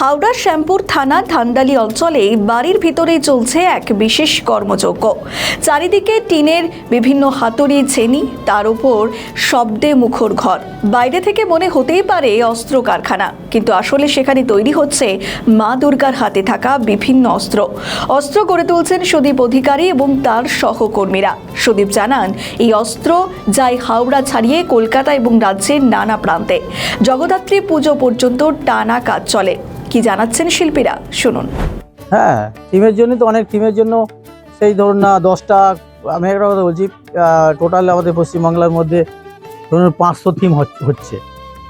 হাওড়া শ্যামপুর থানা ধান্দালি অঞ্চলে বাড়ির ভিতরেই চলছে এক বিশেষ কর্মযজ্ঞ। চারিদিকে টিনের বিভিন্ন হাতুড়ি, ছেনি, তার উপর শব্দে মুখর ঘর। বাইরে থেকে মনে হতেই পারে অস্ত্র কারখানা, কিন্তু আসলে সেখানে তৈরি হচ্ছে মা দুর্গার হাতে থাকা বিভিন্ন অস্ত্র। অস্ত্র গড়ে তুলছেন সুদীপ অধিকারী এবং তার সহকর্মীরা। সুদীপ জানান, এই অস্ত্র যায় হাওড়া ছাড়িয়ে কলকাতা এবং রাজ্যের নানা প্রান্তে। জগদ্ধাত্রী পুজো পর্যন্ত টানা কাজ চলে। কি জানাচ্ছেন শিল্পীরা? শুনুন। হ্যাঁ টিমের জন্য তো অনেক টিমের জন্য সেই ধরুন না দশটা, আমি একটা কথা বলছি টোটাল আমাদের পশ্চিমবাংলার মধ্যে ধরুন পাঁচশো থিম হচ্ছে।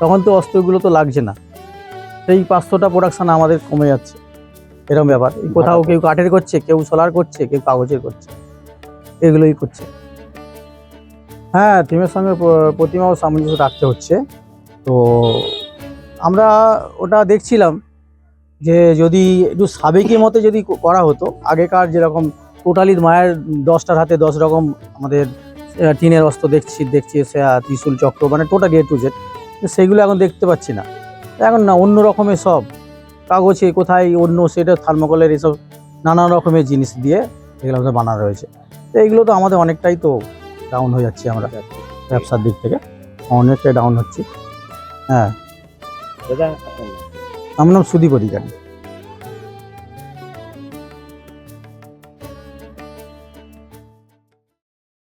তখন তো অস্ত্রগুলো তো লাগছে না। সেই পাঁচশোটা প্রোডাকশান আমাদের কমে যাচ্ছে। এরকম ব্যাপার। কোথাও কেউ কাঠের করছে, কেউ সোলার করছে, কেউ কাগজের করছে। এগুলোই করছে। হ্যাঁ থিমের সঙ্গে প্র- প্রতিমাও সামঞ্জস্য রাখতে হচ্ছে। তো আমরা ওটা দেখছিলাম। যে যদি একটু সাবেকি মতে যদি করা হতো, আগেকার যেরকম টোটালি মায়ের দশটার হাতে দশ রকম আমাদের টিনের অস্ত্র দেখছি দেখছি সে ত্রিশুল চক্র মানে টোটাল এ টু জেড সেগুলো এখন দেখতে পাচ্ছি না। এখন না, অন্য রকমের সব। কাগজে কোথায় অন্য সেটা থার্মোকলের এসব নানা রকমের জিনিস দিয়ে এগুলো আমাদের বানানো রয়েছে। তো এইগুলো তো আমাদের অনেকটাই তো ডাউন হয়ে যাচ্ছে আমরা ব্যবসার দিক থেকে। অনেকটাই ডাউন হচ্ছে। হ্যাঁ। আমার নাম সুদীপ অধিকারী।